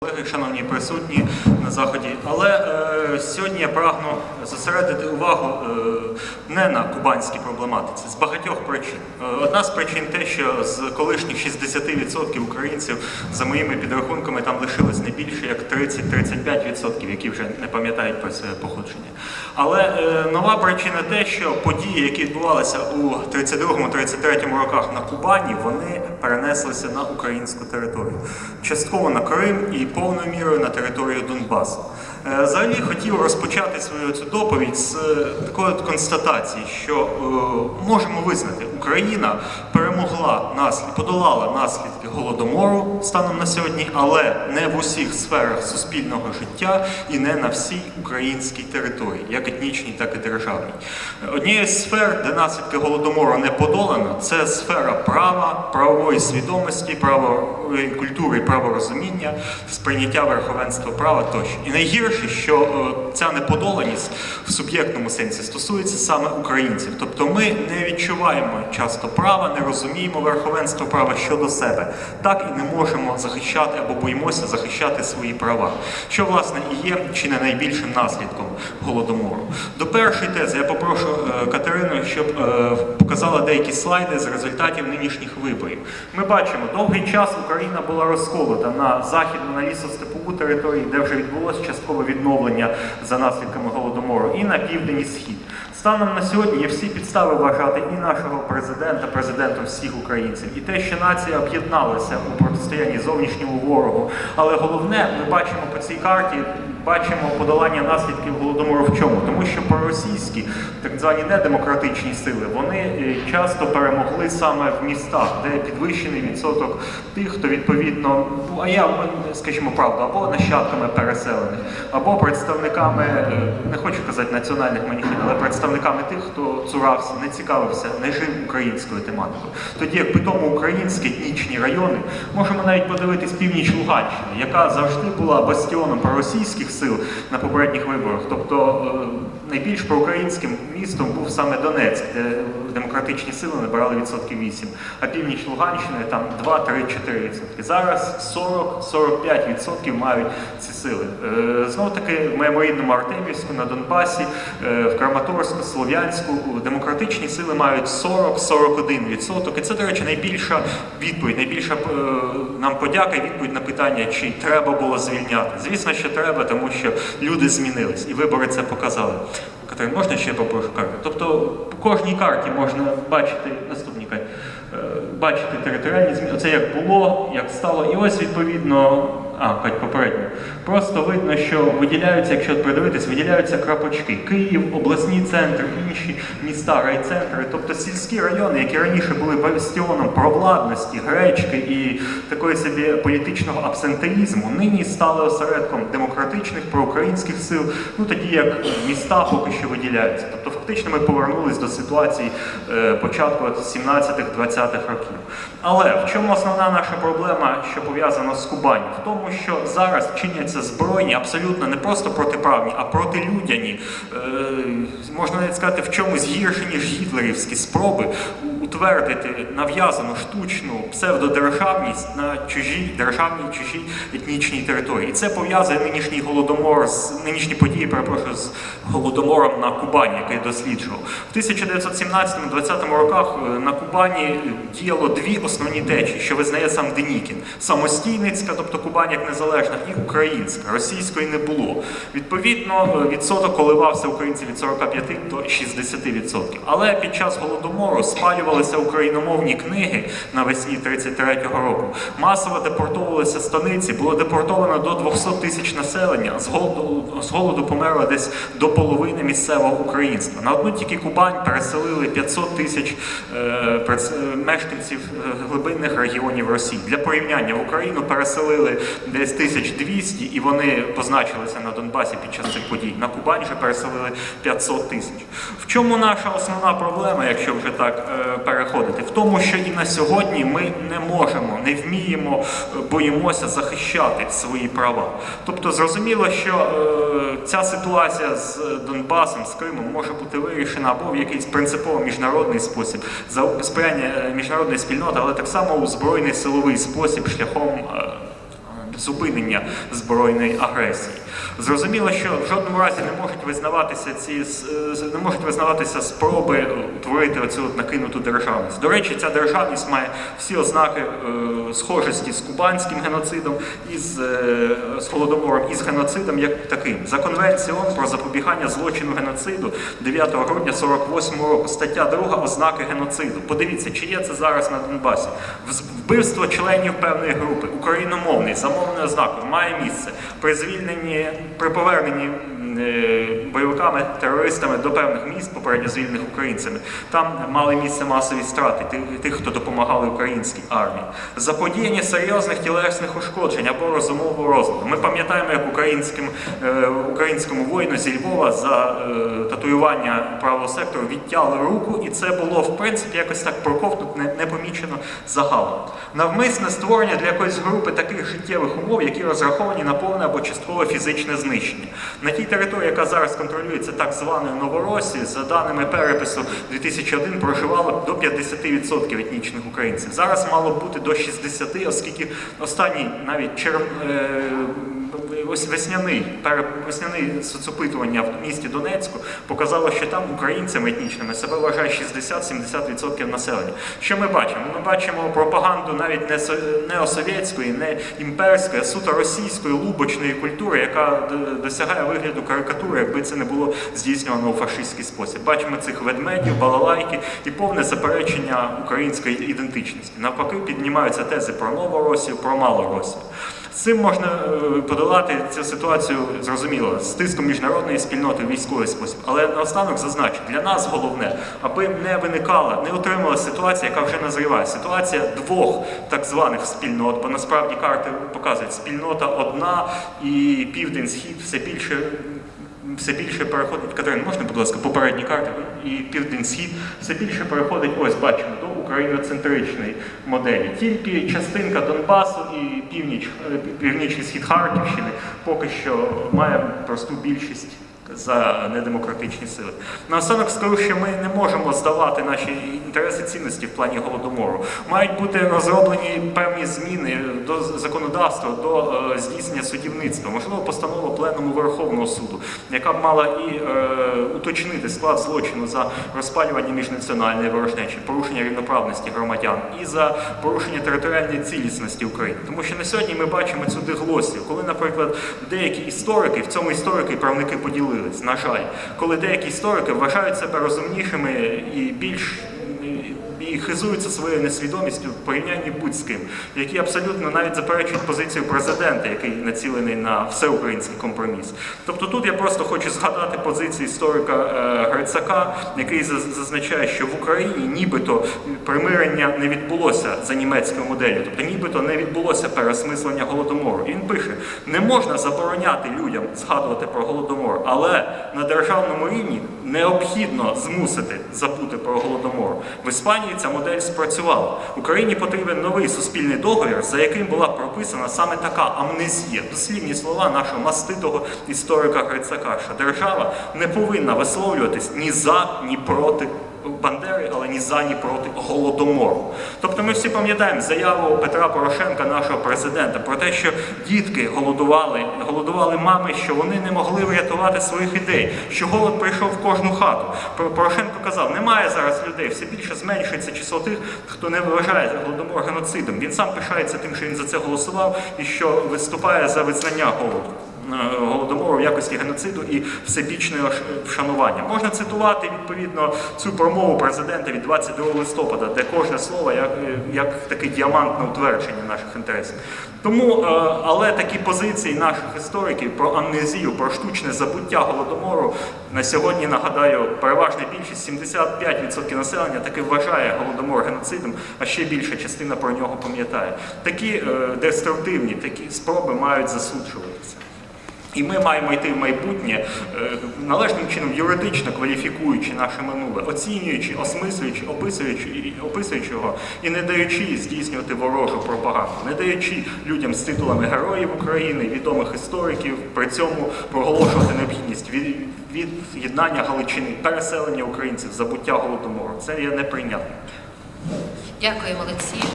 Колеги, шановні присутні на заході, але е, сьогодні я прагну зосередити увагу е, не на кубанській проблематиці з багатьох причин. Е, одна з причин те, що з колишніх 60% українців, за моїми підрахунками, там лишилось не більше як 30-35%, які вже не пам'ятають про своє походження. Але е, нова причина те, що події, які відбувалися у 32-33 роках на Кубані, вони перенеслися на українську територію. Частково на Крим і повною мірою на територію Донбасу. Е, Взагалі хотів розпочати свою цю доповідь з е, такої констатації, що е, можемо визнати, Україна перемогла наслід, подолала наслідки голодомору станом на сьогодні, але не в усіх сферах суспільного життя і не на всій українській території, як етнічній, так і державній. Однією з сфер, де наслідки голодомору не подолано, це сфера права, правової свідомості, правової культури праворозуміння, сприйняття верховенства права тощо. І найгірше, що е, ця неподоланість в суб'єктному сенсі стосується саме українців. Тобто ми не відчуваємо часто права, не розуміємо верховенства права щодо себе, так і не можемо захищати або боїмося захищати свої права, що власне і є чи не найбільшим наслідком голодомору. До першої тези я попрошу е, Катерину, щоб е, показала деякі слайди з результатів нинішніх виборів. Ми бачимо, довгий час Україна була розколота на західну, на лісостепову територію, де вже відбулося часткове відновлення за наслідками голодомору, і на південь і схід. Станом на сьогодні є всі підстави вважати і нашого президента, президентом всіх українців, і те, що нація об'єдналася у протистоянні зовнішньому ворогу. Але головне, ми бачимо по цій карті, бачимо подолання наслідків голодомору в чому? Тому що проросійські, так звані недемократичні сили, вони е, часто перемогли саме в містах, де підвищений відсоток тих, хто відповідно, ну, а я скажімо правду, або нащадками переселених, або представниками, е, не хочу казати національних маніфін, але представниками тих, хто цурався, не цікавився, не жив українською тематикою. Тоді як питомо українські етнічні райони, можемо навіть подивитись північ Луганщини, яка завжди була бастіоном проросійських сил на попередніх виборах. Тобто е, найбільш проукраїнським містом був саме Донецьк, де демократичні сили набирали відсотків 8, а північ Луганщини там 2, 3, 4 відсотки. Зараз 40-45 відсотків мають ці сили. Е, Знову таки в моєму рідному Артемівську на Донбасі, е, в Краматорську, Слов'янську демократичні сили мають 40-41 відсоток. І це, до речі, найбільша відповідь, найбільша е, нам подяка і відповідь на питання, чи треба було звільняти. Звісно, що треба, тому що люди змінились, і вибори це показали. Катерин, можна ще попрошу карту? Тобто по кожній карті можна бачити наступні карті, е, бачити територіальні зміни. Оце як було, як стало. І ось відповідно. А, попередньо. Просто видно, що виділяються, якщо придивитись, виділяються крапочки. Київ, обласні центри, інші міста, райцентри, тобто сільські райони, які раніше були бастіоном провладності, гречки і такої собі політичного абсентеїзму, нині стали осередком демократичних проукраїнських сил, ну тоді як міста поки що виділяються. Тобто фактично ми повернулись до ситуації е, початку 17-20-х років. Але в чому основна наша проблема, що пов'язана з Кубаню? В тому, що зараз чиняться збройні, абсолютно не просто протиправні, а протилюдяні, е, можна навіть сказати, в чомусь гірше, ніж гітлерівські спроби утвердити нав'язану штучну псевдодержавність на чужій державній чужій етнічній території. І це пов'язує нинішній голодомор з нинішні події, перепрошую, з голодомором на Кубані, який досліджував. В 1917-20 роках е, на Кубані діяло дві основні течії, що визнає сам Денікін: самостійницька, тобто Кубань як незалежна, і українська. Російської не було. Відповідно, е, відсоток коливався українців від 45 до 60%. Але під час голодомору спалювалися україномовні книги навесні 33-го року. Масово депортовувалися станиці, було депортовано до 200 тисяч населення. З голоду, з голоду померло десь до половини місцевого українства. На одну тільки Кубань переселили 500 тисяч е, е, мешканців е, глибинних регіонів Росії. Для порівняння в Україну переселили десь 1200 і вони позначилися на Донбасі під час цих подій. На Кубань же переселили 500 тисяч. В чому наша основна проблема, якщо вже так е, переходити? В тому, що і на сьогодні ми не можемо, не вміємо, е, боїмося захищати свої права. Тобто зрозуміло, що е, ця ситуація з Донбасом, з Кримом може бути вирішена або в якийсь принципово міжнародний спосіб, за сприяння міжнародної спільноти, але так само у збройний силовий спосіб шляхом. Зупинення збройної агресії. Зрозуміло, що в жодному разі не можуть визнаватися ці е, не можуть визнаватися спроби утворити оцю накинуту державність. До речі, ця державність має всі ознаки е, схожості з кубанським геноцидом, із е, з голодомором, і з геноцидом як таким. За конвенцією ООН про запобігання злочину геноциду 9 грудня 48 року, стаття 2 ознаки геноциду. Подивіться, чи є це зараз на Донбасі. Вбивство членів певної групи, україномовний, за мовною ознакою, має місце при звільненні, при поверненні бойовиками, терористами до певних міст, попередньо звільнених українцями. Там мали місце масові страти тих, хто допомагали українській армії. Заподіяння серйозних тілесних ушкоджень або розумового розладу. Ми пам'ятаємо, як українським, е, українському воїну зі Львова за е, татуювання правого сектору відтяли руку, і це було в принципі якось так проковтнуто, не, не помічено загалом. Навмисне створення для якоїсь групи таких життєвих умов, які розраховані на повне або часткове фізичне знищення. На тій території, яка зараз контролюється так званою Новоросією, за даними перепису 2001 проживало до 50% етнічних українців. Зараз мало бути до 60%, оскільки останній навіть чер... е, ось весняний, весняний соцопитування в місті Донецьку показало, що там українцями етнічними себе вважає 60-70% населення. Що ми бачимо? Ми бачимо пропаганду навіть не, не осовєтської, не імперської, а суто російської лубочної культури, яка досягає вигляду карикатури, якби це не було здійснювано у фашистський спосіб. Бачимо цих ведмедів, балалайки і повне заперечення української ідентичності. Навпаки, піднімаються тези про Новоросію, про Малоросію. Цим можна е, подолати цю ситуацію зрозуміло з тиском міжнародної спільноти в військовий спосіб. Але наостанок зазначу, для нас головне, аби не виникала, не отримала ситуація, яка вже назріває. Ситуація двох так званих спільнот, бо насправді карти показують спільнота одна і південь-схід все більше. Все більше переходить Катерина, можна, будь ласка, попередні карти і південь-схід все більше переходить, ось бачимо, україноцентричної моделі. Тільки частинка Донбасу і північ, е, північний схід Харківщини поки що має просту більшість за недемократичні сили. Наостанок скажу, що ми не можемо здавати наші інтереси цінності в плані голодомору. Мають бути розроблені певні зміни до законодавства, до е, здійснення судівництва, можливо, постанова Пленуму Верховного суду, яка б мала і е, уточнити склад злочину за розпалювання міжнаціональної ворожнечі, порушення рівноправності громадян і за порушення територіальної цілісності України. Тому що на сьогодні ми бачимо цю диглосію, коли, наприклад, деякі історики, в цьому історики правники поділились, на жаль, коли деякі історики вважають себе розумнішими і більш хизуються своєю несвідомістю в порівнянні будь з ким, які абсолютно навіть заперечують позицію президента, який націлений на всеукраїнський компроміс. Тобто тут я просто хочу згадати позицію історика е, Грицака, який зазначає, що в Україні нібито примирення не відбулося за німецькою моделлю, тобто нібито не відбулося переосмислення голодомору. І він пише: не можна забороняти людям згадувати про голодомор, але на державному рівні необхідно змусити забути про голодомор. В Іспанії ця модель спрацювала. Україні потрібен новий суспільний договір, за яким була прописана саме така амнезія, дослівні слова нашого маститого історика Грицака, що держава не повинна висловлюватись ні за, ні проти. Бандери, але ні за, ні проти голодомору. Тобто ми всі пам'ятаємо заяву Петра Порошенка, нашого президента, про те, що дітки голодували, голодували мами, що вони не могли врятувати своїх ідей, що голод прийшов в кожну хату. Порошенко казав, немає зараз людей, все більше зменшується число тих, хто не вважає голодомор геноцидом. Він сам пишається тим, що він за це голосував і що виступає за визнання голоду. Е, Голодомору в якості геноциду і всебічного вшанування. Можна цитувати відповідно цю промову президента від 22 листопада, де кожне слово як, е, як таке діамантне утвердження наших інтересів. Тому, е, але такі позиції наших істориків про амнезію, про штучне забуття голодомору на сьогодні нагадаю, переважна більшість 75% населення таки вважає голодомор геноцидом, а ще більша частина про нього пам'ятає. Такі деструктивні, такі спроби мають засуджуватися. І ми маємо йти в майбутнє е, належним чином юридично кваліфікуючи наше минуле, оцінюючи, осмислюючи, описуючи, описуючи його і не даючи здійснювати ворожу пропаганду, не даючи людям з титулами героїв України, відомих істориків, при цьому проголошувати необхідність від, від'єднання Галичини, переселення українців, забуття голодомору. Це є неприйнятно. Дякуємо, Олексію.